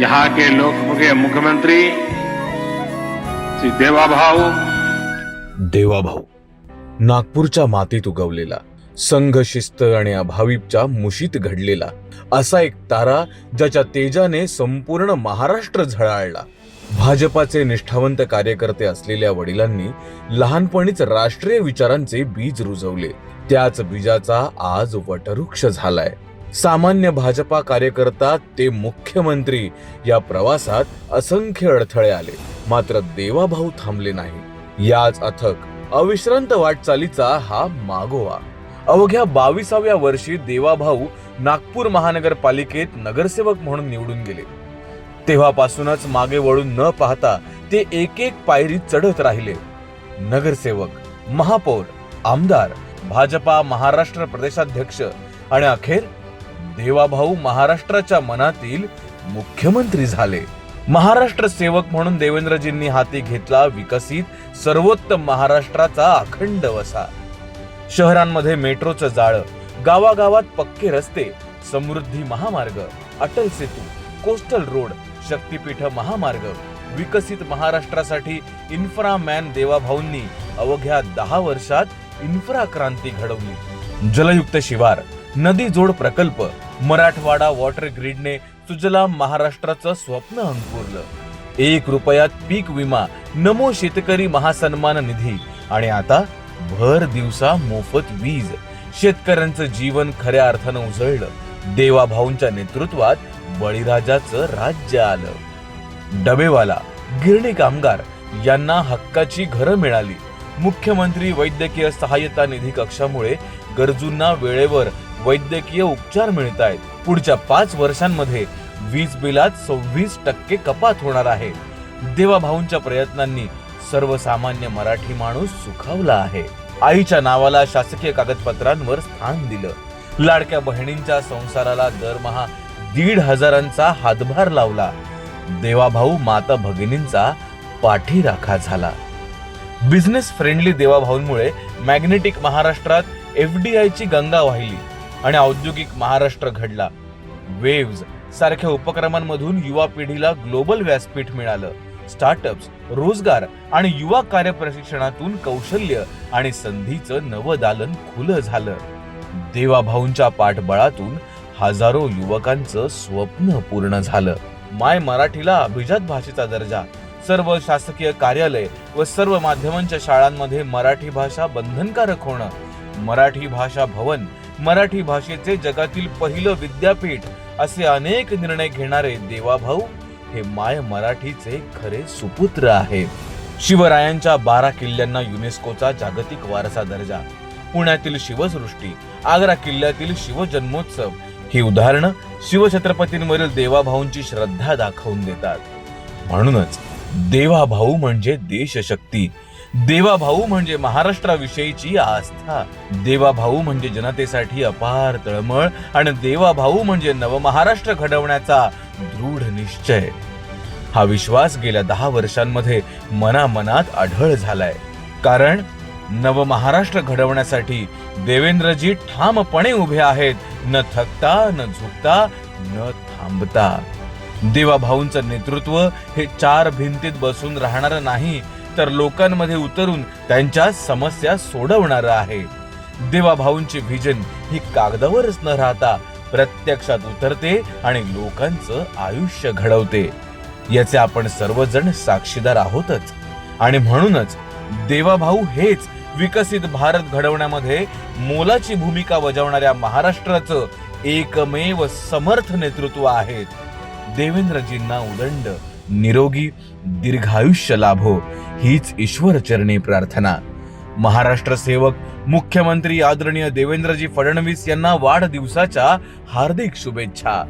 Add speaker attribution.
Speaker 1: यहाँ के लोक मुख्यमंत्री श्री देवा भाऊ
Speaker 2: देवाभाऊ नागपूरच्या मातीत उगवलेला संघ शिस्त आणि अभावीच्या मुशीत घडलेला असा एक तारा ज्याच्या तेजाने संपूर्ण महाराष्ट्र झळाळला. भाजपाचे निष्ठावंत कार्यकर्ते असलेल्या वडिलांनी लहानपणीच राष्ट्रीय विचारांचे बीज रुजवले. त्याच बीजाचा आज वटवृक्ष झालाय. सामान्य भाजपा कार्यकर्ता ते मुख्यमंत्री या प्रवासात असंख्य अडथळे आले. मात्र देवाभाऊ थांबले नाही. याच अथक अविश्रांत वाटचालीचा हा मागोवा. अवघ्या बावीसाव्या वर्षी देवाभाऊ नागपूर महानगरपालिकेत नगरसेवक म्हणून निवडून गेले. तेव्हापासूनच मागे वळून न पाहता ते एक एक पायरी चढत राहिले. नगरसेवक महापौर आमदार भाजपा महाराष्ट्र प्रदेशाध्यक्ष आणि अखेर देवाभाऊ महाराष्ट्राच्या मनातील मुख्यमंत्री झाले. महाराष्ट्र सेवक म्हणून देवेंद्रजींनी हाती घेतला विकसित सर्वोत्तम महाराष्ट्राचा अखंड वसा. शहरांमध्ये मेट्रोचं जाळं गावागावात पक्के रस्ते समृद्धी महामार्ग अटल सेतू कोस्टल रोड शक्तीपीठ महामार्ग विकसित महाराष्ट्रासाठी इन्फ्रा मॅन देवाभाऊंनी अवघ्या दहा वर्षात इन्फ्रा क्रांती घडवली. जलयुक्त शिवार नदी जोड प्रकल्प मराठवाडा वॉटर ग्रीडने सुजलाम महाराष्ट्राचं स्वप्न अंकुरलं. एक रुपयात पीक विमा नमो शेतकरी महासन्मान निधी आणि आता भर दिवसा मोफत वीज. शेतकऱ्यांचं जीवन खऱ्या अर्थानं उजळलं. देवाभाऊंच्या नेतृत्वात बळीराजाचं राज्य आलं. डबेवाला गिरणी कामगार यांना हक्काची घरं मिळाली. मुख्यमंत्री वैद्यकीय सहाय्यता निधी कक्षामुळे गरजूंना वेळेवर वैद्यकीय उपचार मिळत आहेत. पुढच्या पाच वर्षांमध्ये वीज बिलात सव्वीस टक्के कपात होणार आहे. देवाभाऊंच्या प्रयत्नांनी सर्वसामान्य मराठी माणूस सुखावला आहे. आईच्या नावाला शासकीय कागदपत्रांवर स्थान दिलं. लाडक्या बहिणींच्या संसाराला दरमहा दीड हजारांचा हातभार लावला. देवाभाऊ माता भगिनींचा पाठीराखा झाला. बिझनेस फ्रेंडली देवाभाऊंमुळे मॅग्नेटिक महाराष्ट्रात एफ डी आयची गंगा वाहिली. आणि औद्योगिक महाराष्ट्र घडला. वेव्ज सारख्या उपक्रमांमधून युवा पिढीला ग्लोबल व्यासपीठ मिळालं. स्टार्टअप्स रोजगार आणि युवा कार्य प्रशिक्षणातून कौशल्य आणि संधीचं नवदालन खुलं झालं. देवाभाऊंच्या पाठबळातून हजारो युवकांचं स्वप्न पूर्ण झालं. माय मराठीला अभिजात भाषेचा दर्जा. सर्व शासकीय कार्यालय व सर्व माध्यमांच्या शाळांमध्ये मराठी भाषा बंधनकारक होणं. मराठी भाषा भवन मराठी भाषेचे जगातील पहिलं विद्यापीठ असे अनेक निर्णय घेणारे देवाभाऊ हे माय मराठीचे खरे सुपुत्र आहेत शिवरायांच्या बारा किल्ल्यांना युनेस्कोचा जागतिक वारसा दर्जा पुण्यातील शिवसृष्टी आग्रा किल्ल्यातील शिवजन्मोत्सव ही उदाहरणं शिवछत्रपतींवरील देवाभाऊंची श्रद्धा दाखवून देतात. म्हणूनच देवाभाऊ म्हणजे देशशक्ती देवाभाऊ म्हणजे महाराष्ट्राविषयीची आस्था. देवाभाऊ म्हणजे जनतेसाठी अपार तळमळ आणि देवाभाऊ म्हणजे नवमहाराष्ट्र घडवण्याचा दृढ निश्चय. हा विश्वास गेल्या दहा वर्षांमध्ये मनामनात आढळ झालाय. कारण नवमहाराष्ट्र घडवण्यासाठी देवेंद्रजी ठामपणे उभे आहेत. न थकता न झुकता न थांबता. देवाभाऊंचं नेतृत्व हे चार भिंतीत बसून राहणार नाही तर लोकांमध्ये उतरून त्यांच्या समस्या सोडवणार आहे. देवाभाऊंची व्हिजन ही कागदावरच न राहता प्रत्यक्षात उतरते आणि लोकांचं आयुष्य घडवते. याचे आपण सर्वजण साक्षीदार आहोतच. आणि म्हणूनच देवाभाऊ हेच विकसित भारत घडवण्यामध्ये मोलाची भूमिका बजावणाऱ्या महाराष्ट्राचं एकमेव समर्थ नेतृत्व आहेत. देवेंद्रजींना उदंड निरोगी दीर्घायुष्य लाभो हीच ईश्वरचरणी प्रार्थना. महाराष्ट्र सेवक मुख्यमंत्री आदरणीय देवेंद्रजी फडणवीस यांना वाढदिवसाच्या हार्दिक शुभेच्छा.